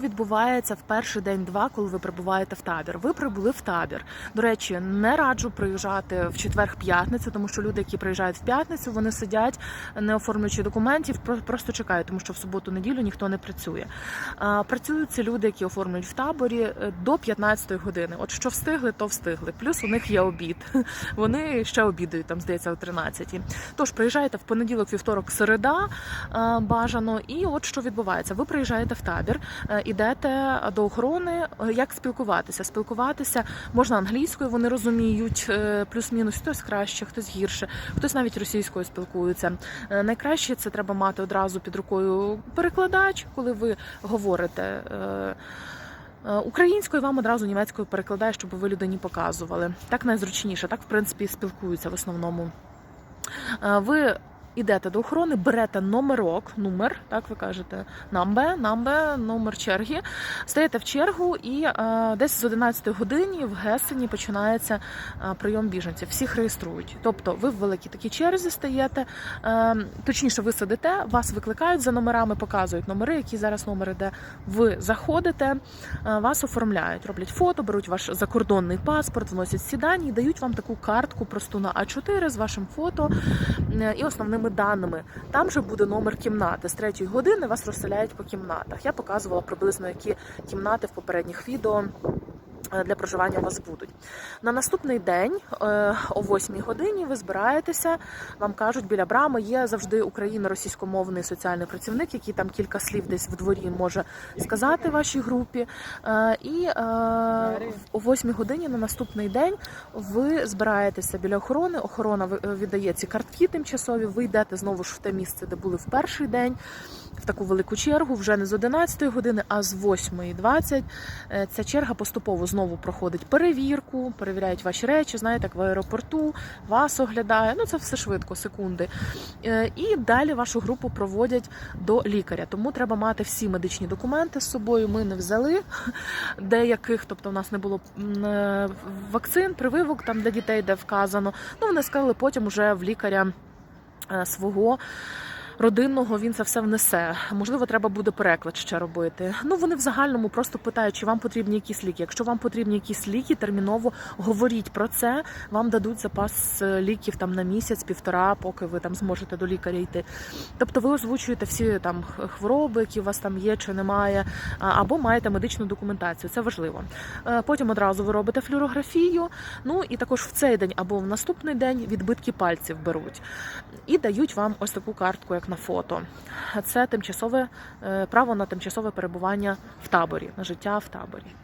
відбувається в перший день-два, коли ви прибуваєте в табір? Ви прибули в табір. До речі, не раджу приїжджати в четвер-п'ятницю, тому що люди, які приїжджають в п'ятницю, вони сидять, не оформлюючи документів, просто чекають, тому що в суботу-неділю ніхто не працює. Працюють ці люди, які оформлюють в таборі е, до 15 години. От що встигли, то встигли. Плюс у них є обід. Вони ще обідають там, здається, о 13 Тож приїжджаєте в понеділок, вівторок, середа бажано. І от що відбувається: ви приїжджаєте в табір, е, ідете до охорони. Е, Як спілкуватися? Спілкуватися можна англійською, вони розуміють е, плюс-мінус, хтось краще, хтось гірше, хтось навіть російською спілкується. Е, Найкраще це треба мати одразу під рукою перекладач, коли ви говорите. Українською вам одразу німецькою перекладає, щоб ви людині показували. Так найзручніше, так в принципі спілкуються в основному. Ви йдете до охорони, берете номерок, номер, так ви кажете, намбе, намбе, номер черги. Стаєте в чергу, і е, десь з 11 годині в Гесені починається е, прийом біженців. Всіх реєструють. Тобто ви в великій такій черзі стаєте, е, точніше, ви сидите, вас викликають за номерами, показують номери, які зараз номери, де ви заходите, вас оформляють, роблять фото, беруть ваш закордонний паспорт, вносять всі дані і дають вам таку картку просту на А4 з вашим фото і основними даними. Там же буде номер кімнати. З третьої години вас розселяють по кімнатах. Я показувала приблизно які кімнати в попередніх відео. Е, Для проживання у вас будуть на наступний день е, о 8 годині. Ви збираєтеся. Вам кажуть, біля брами є завжди україно-російськомовний соціальний працівник, який там кілька слів десь в дворі може сказати вашій групі. Е, І о 8 годині на наступний день ви збираєтеся біля охорони. Охорона віддає ці картки тимчасові. Ви йдете знову ж в те місце, де були в перший день, в таку велику чергу, вже не з 11 години, а з 8.20. Е, Ця черга поступово знову проходить перевірку, перевіряють ваші речі, знаєте, як в аеропорту, вас оглядає. Ну це все швидко, секунди. Е, І далі вашу групу проводять до лікаря. Тому треба мати всі медичні документи з собою. Ми не взяли деяких, тобто у нас не було е, вакцин, прививок там для дітей, де вказано. Ну вони сказали потім уже в лікаря е, свого. Родинного він це все внесе. Можливо, треба буде переклад ще робити. Ну вони в загальному просто питають, чи вам потрібні якісь ліки. Якщо вам потрібні якісь ліки, терміново говоріть про це. Вам дадуть запас е, ліків там на місяць, півтора, поки ви там зможете до лікаря йти. Тобто ви озвучуєте всі там хвороби, які у вас там є чи немає, або маєте медичну документацію. Це важливо. Е, Потім одразу ви робите флюорографію. Ну і також в цей день або в наступний день відбитки пальців беруть і дають вам ось таку картку, як на фото. Це тимчасове е, право на тимчасове перебування в таборі, на життя в таборі.